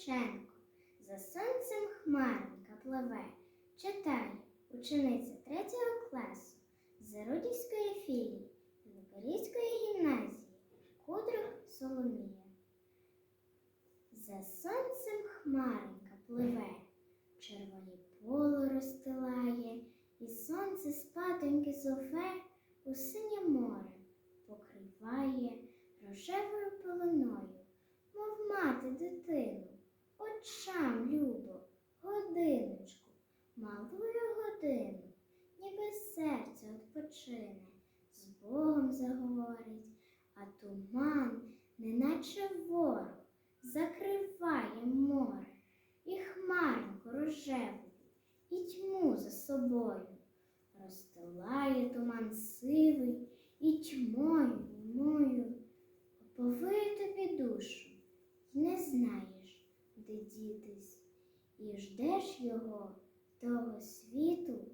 Шевченко. За сонцем хмаринка пливе. Читає учениця третього класу Зародівської філії Запорізької гімназії Кудрук Соломія. За сонцем хмаринка пливе, червоні поле розстилає, і сонце спатоньки зове у синє море покриває рожевою пеленою, мов мати дитину, очам любо, годиночку, малую годину, ніби серце відпочине, з Богом заговорить, а туман, неначе ворог, закриває море, і хмаринку рожеву, і тьму за собою. Розстилає туман сивий дітись, і ждеш його, того світу,